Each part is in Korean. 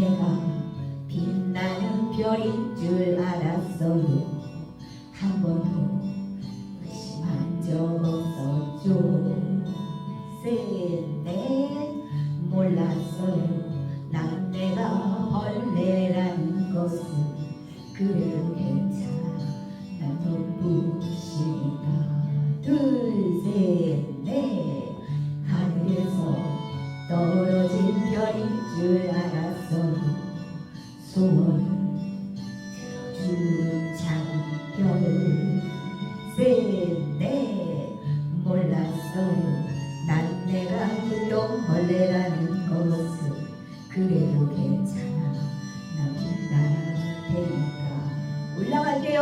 내가 빛나는 별인 줄 알았어요. 한 번도 의심한 적 없었죠. 셋넷 몰랐어요. 난 내가 벌레라는 것을 그래 들어주는 장별을 셋넷 몰랐어요 난 내가 눈동벌레라는 것을 그래도 괜찮아. 나 빛나야 되니까. 올라갈게요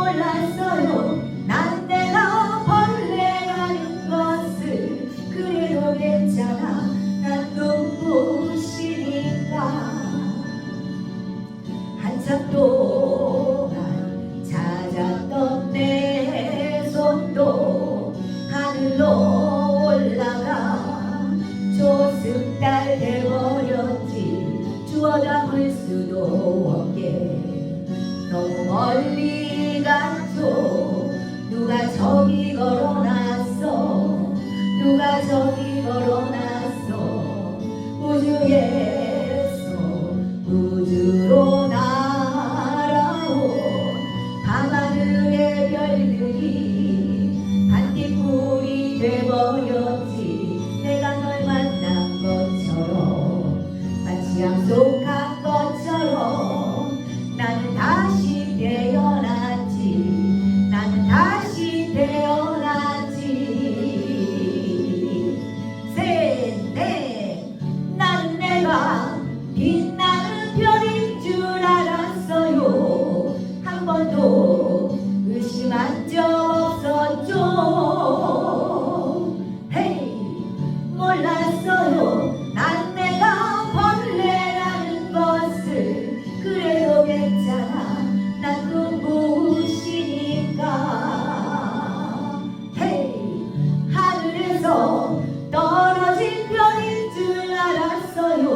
몰랐어요. 난 내가 벌레라는 것을 그래도 괜찮아. 난 눈부시니까. 한참 동안 찾았던 내 손도 하늘로 올라가 조승달 돼버렸지. 주워 담을 수도 없게. 너무 멀리 누가 저기 걸어놨 없었죠. 헤이 몰랐어요. 난 내가 벌레라는 것을. 그래도 괜찮아. 난 눈부시니까. 헤이 하늘에서 떨어진 별인 줄 알았어요.